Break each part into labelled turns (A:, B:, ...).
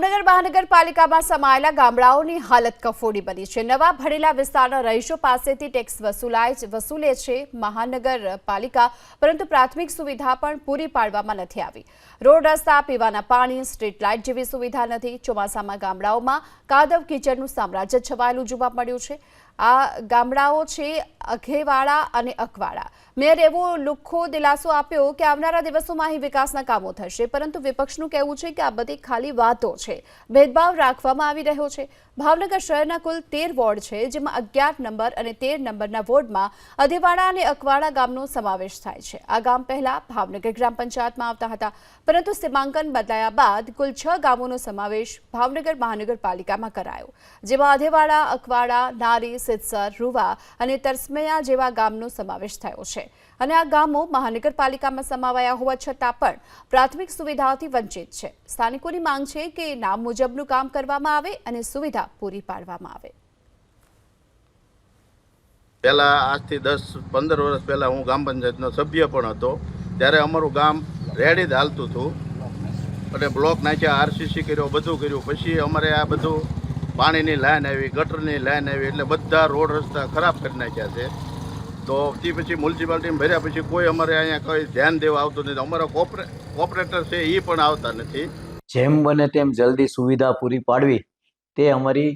A: ભાવનગર મહાનગરપાલિકામાં સમાયેલા ગામડાઓની હાલત કફોડી બની છે. નવા ભરેલા વિસ્તારના રહીશો પાસેથી ટેક્સ વસૂલાય વસૂલે છે મહાનગરપાલિકા, પરંતુ પ્રાથમિક સુવિધા પણ પૂરી પાડવામાં નથી આવી. રોડ રસ્તા, પીવાના પાણી, સ્ટ્રીટ લાઇટ જેવી સુવિધા નથી. ચોમાસામાં ગામડાઓમાં કાદવ કીચડનું સામ્રાજ્ય છવાયેલું જોવા મળ્યું છે. આ ગામડાઓ છે અઘેવાડા અને અકવાડા. મેયર એવો લુખ્ખો દિલાસો આપ્યો કે આવનારા દિવસોમાં અહીં વિકાસના કામો થશે, પરંતુ વિપક્ષનું કહેવું છે કે આ બધી ખાલી વાતો છે. ભેદભાવ રાખવામાં આવી રહ્યો છે. ભાવનગર શહેરના કુલ તેર વોર્ડ છે, જેમાં અગિયાર નંબર અને તેર નંબરના વોર્ડમાં અધેવાડા અને અકવાડા ગામનો સમાવેશ થાય છે. આ ગામ પહેલા ભાવનગર ગ્રામ પંચાયતમાં આવતા હતા, પરંતુ સીમાંકન બદલાયા બાદ કુલ છ ગામોનો સમાવેશ ભાવનગર મહાનગરપાલિકામાં કરાયો, જેમાં અધેવાડા અકવાડા, નારી સિદ્સર રૂવા અને તરસમૈયા જેવા ગામનો સમાવેશ થયો છે. અને આ ગામો મહાનગરપાલિકામાં સમાવાયા હોવા છતાં પણ પ્રાથમિક સુવિધાઓથી વંચિત છે. સ્થાનિકોની માંગ છે કે નામ મુજબનું કામ કરવામાં આવે અને સુવિધા પૂરી પાડવામાં આવે.
B: પહેલાં આજથી દસ, પંદર વર્ષ પહેલાં હું ગ્રામ પંચાયતનો સભ્ય પણ હતો. ત્યારે અમારું ગામ રેડી જ હાલતું હતું. અને બ્લોક નાખ્યા, આરસીસી કર્યો, બધું કર્યું. પછી અમારે આ બધું પાણીની લાઈન આવી, ગટરની લાઈન આવી એટલે બધા રોડ રસ્તા ખરાબ કરી નાખ્યા છે. તો તે પછી મ્યુનિસિપાલિટીમાં ભર્યા પછી કોઈ અમારે અહીંયા કોઈ ધ્યાન દેવા આવતું નથી. અમારા કોપરે, કોપરેટર છે એ પણ આવતા નથી.
C: જેમ બને તેમ જલ્દી સુવિધા પૂરી પાડવી, તે અમારી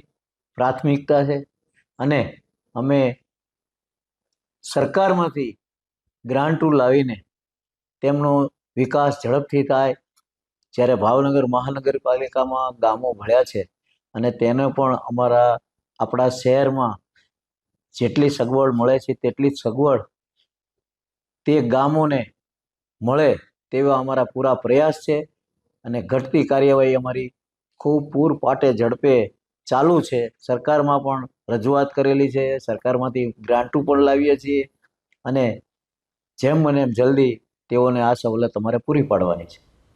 C: પ્રાથમિકતા છે. અને અમે સરકારમાંથી ગ્રાન્ટો લાવીને તેમનો વિકાસ ઝડપથી થાય. જ્યારે ભાવનગર મહાનગરપાલિકામાં ગામો ભળ્યા છે અને તેને પણ અમારા, આપણા શહેરમાં જેટલી સગવડ મળે છે, તેટલી જ સગવડ તે ગામોને મળે તેવા અમારા પૂરા પ્રયાસ છે અને ઘટતી કાર્યવાહી અમારી ખૂબ પૂર પાટે ઝડપે ચાલુ છે. સરકારમાં પણ રજૂઆત કરેલી છે, સરકારમાંથી ગ્રાન્ટો પણ લાવીએ છીએ અને જેમ મને એમ જલ્દી તેઓને આ સવલત અમારે પૂરી પાડવાની છે.